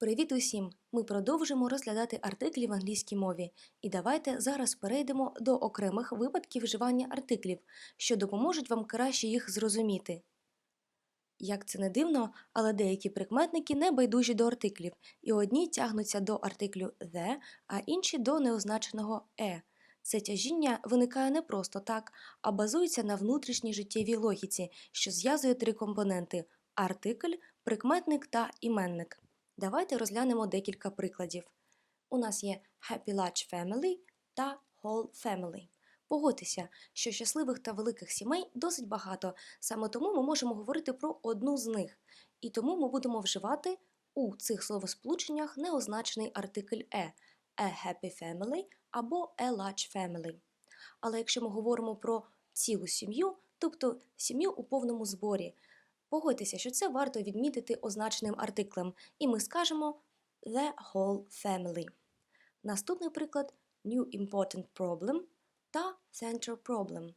Привіт усім! Ми продовжимо розглядати артиклі в англійській мові. І давайте зараз перейдемо до окремих випадків вживання артиклів, що допоможуть вам краще їх зрозуміти. Як це не дивно, але деякі прикметники не байдужі до артиклів, і одні тягнуться до артиклю the, а інші до неозначеного е. Це тяжіння виникає не просто так, а базується на внутрішній життєвій логіці, що зв'язує три компоненти артикль, прикметник та іменник. Давайте розглянемо декілька прикладів. У нас є Happy Large Family та Whole Family. Погодьтеся, що щасливих та великих сімей досить багато, саме тому ми можемо говорити про одну з них. І тому ми будемо вживати у цих словосполученнях неозначений артикль е a happy family або a large family. Але якщо ми говоримо про цілу сім'ю, тобто сім'ю у повному зборі, Погодьтеся, що це варто відмітити означеним артиклем, і ми скажемо the whole family. Наступний приклад new important problem та central problem.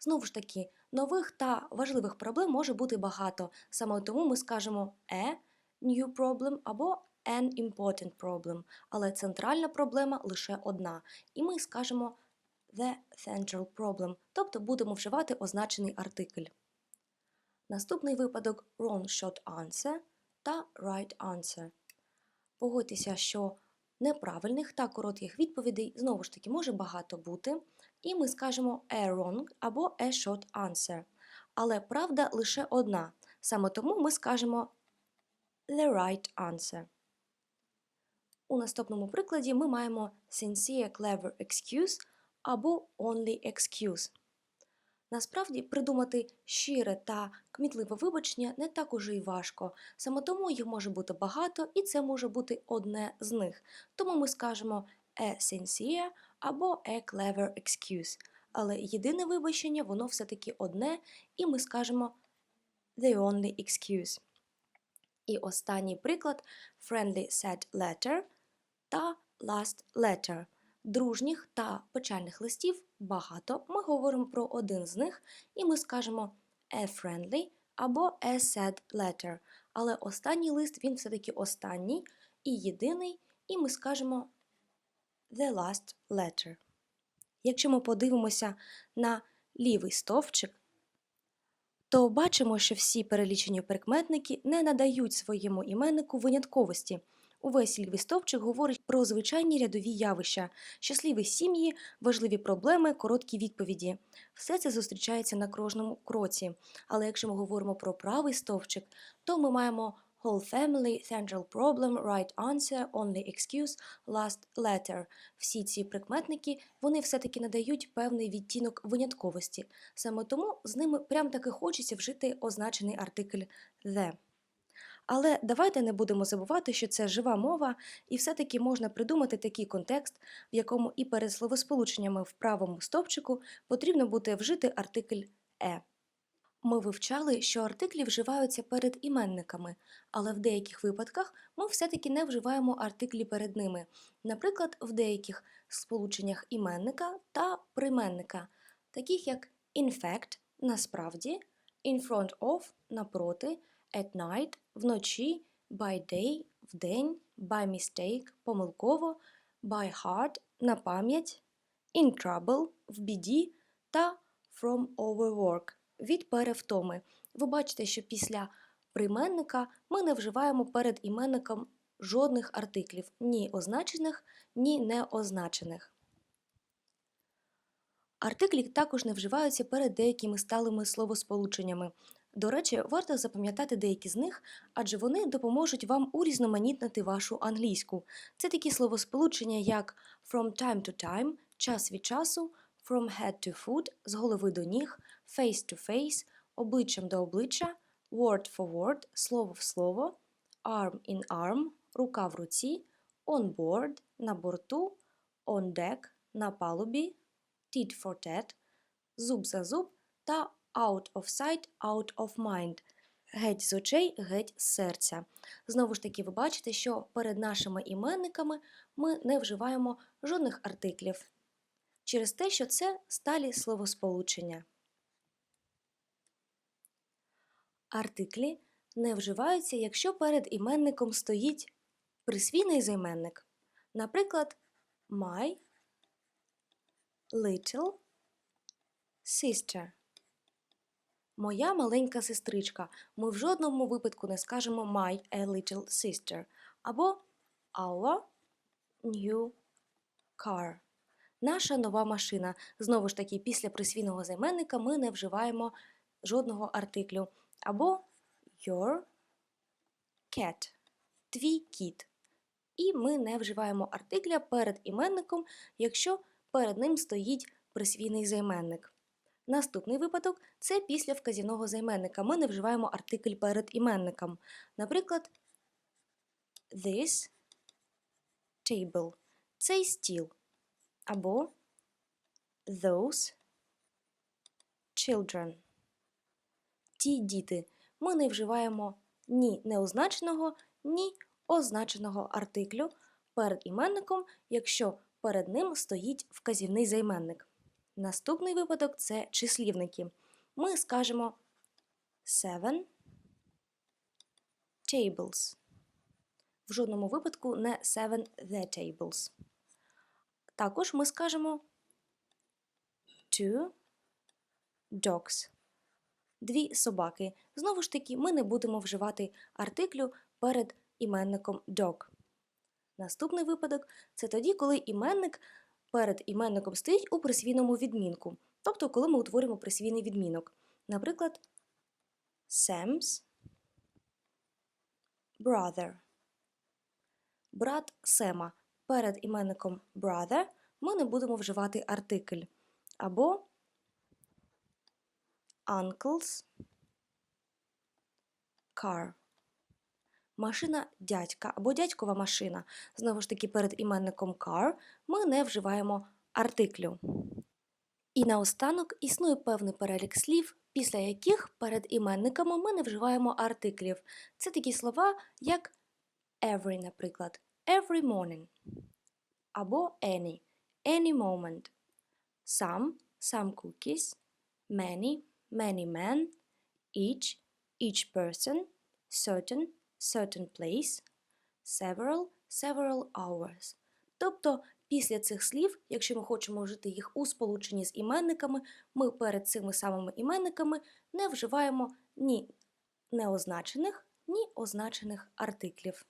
Знову ж таки, нових та важливих проблем може бути багато, саме тому ми скажемо a new problem або an important problem, але центральна проблема лише одна, і ми скажемо the central problem, тобто будемо вживати означений артикль. Наступний випадок wrong short answer та right answer. Погодьтеся, що неправильних та коротких відповідей знову ж таки може багато бути, і ми скажемо a wrong або a short answer. Але правда лише одна. Саме тому ми скажемо the right answer. У наступному прикладі ми маємо sincere clever excuse або only excuse. Насправді придумати щире та кмітливе вибачення не так уже й важко, саме тому їх може бути багато, і це може бути одне з них. Тому ми скажемо a sincere або a clever excuse. Але єдине вибачення, воно все-таки одне, і ми скажемо the only excuse. І останній приклад friendly sad letter та last letter дружніх та печальних листів багато. Ми говоримо про один з них, і ми скажемо a friendly або a sad letter. Але останній лист він все-таки останній і єдиний, і ми скажемо the last letter. Якщо ми подивимося на лівий стовпчик, то бачимо, що всі перелічені прикметники не надають своєму іменнику винятковості. Увесь лівий стовпчик говорить про звичайні рядові явища, щасливі сім'ї, важливі проблеми, короткі відповіді. Все це зустрічається на кожному кроці. Але якщо ми говоримо про правий стовпчик, то ми маємо whole family, central problem, right answer, only excuse, last letter. Всі ці прикметники вони все-таки надають певний відтінок винятковості. Саме тому з ними прям таки хочеться вжити означений артикль the. Але давайте не будемо забувати, що це жива мова, і все-таки можна придумати такий контекст, в якому і перед словосполученнями в правому стовпчику потрібно буде вжити артикль е. Ми вивчали, що артиклі вживаються перед іменниками, але в деяких випадках ми все-таки не вживаємо артиклі перед ними, наприклад, в деяких сполученнях іменника та прийменника, таких як in fact – насправді, in front of напроти at night вночі, by day вдень, by mistake помилково, by heart на пам'ять, in trouble в біді та from overwork від перевтоми. Ви бачите, що після прийменника ми не вживаємо перед іменником жодних артиклів, ні означених, ні неозначених. Артиклі також не вживаються перед деякими сталими словосполученнями. До речі, варто запам'ятати деякі з них, адже вони допоможуть вам урізноманітнити вашу англійську. Це такі словосполучення, як from time to time, час від часу, from head to foot, з голови до ніг, face to face, обличчям до обличчя, word for word, слово в слово, arm in arm, рука в руці, on board, на борту, on deck, на палубі, tit for tat, зуб за зуб та out of sight, out of mind. Геть з очей, геть з серця. Знову ж таки, ви бачите, що перед нашими іменниками ми не вживаємо жодних артиклів через те, що це сталі словосполучення. Артиклі не вживаються, якщо перед іменником стоїть Присвійний займенник. Наприклад, my little sister. Моя маленька сестричка. Ми в жодному випадку не скажемо my a little sister або our new car. Наша нова машина. Знову ж таки, після присвійного займенника ми не вживаємо жодного артиклю. Або your cat. Твій кіт. І ми не вживаємо артикля перед іменником, якщо перед ним стоїть присвійний займенник. Наступний випадок це після вказівного займенника. Ми не вживаємо артикль перед іменником. Наприклад, this table цей стіл. Або those children. Ті діти. Ми не вживаємо ні неозначеного, ні означеного артиклю перед іменником, якщо перед ним стоїть вказівний займенник. Наступний випадок це числівники. Ми скажемо seven tables. В жодному випадку не seven the tables. Також ми скажемо two dogs. Дві собаки. Знову ж таки, ми не будемо вживати артиклю перед іменником dog. Наступний випадок це тоді, коли іменник перед іменником стоїть у присвійному відмінку. Тобто, коли ми утворюємо присвійний відмінок. Наприклад, Sam's brother. Брат Сема. Перед іменником brother ми не будемо вживати артикль. Або uncle's car. Машина дядька або дядькова машина. Знову ж таки, перед іменником car ми не вживаємо артиклю. І наостанок існує певний перелік слів, після яких перед іменниками ми не вживаємо артиклів. Це такі слова, як every, наприклад, every morning або any, any moment, some, some cookies, many, many men, each, each person, certain, certain place, several, several hours. Тобто після цих слів, якщо ми хочемо вжити їх у сполученні з іменниками, ми перед цими самими іменниками не вживаємо ні неозначених, ні означених артиклів.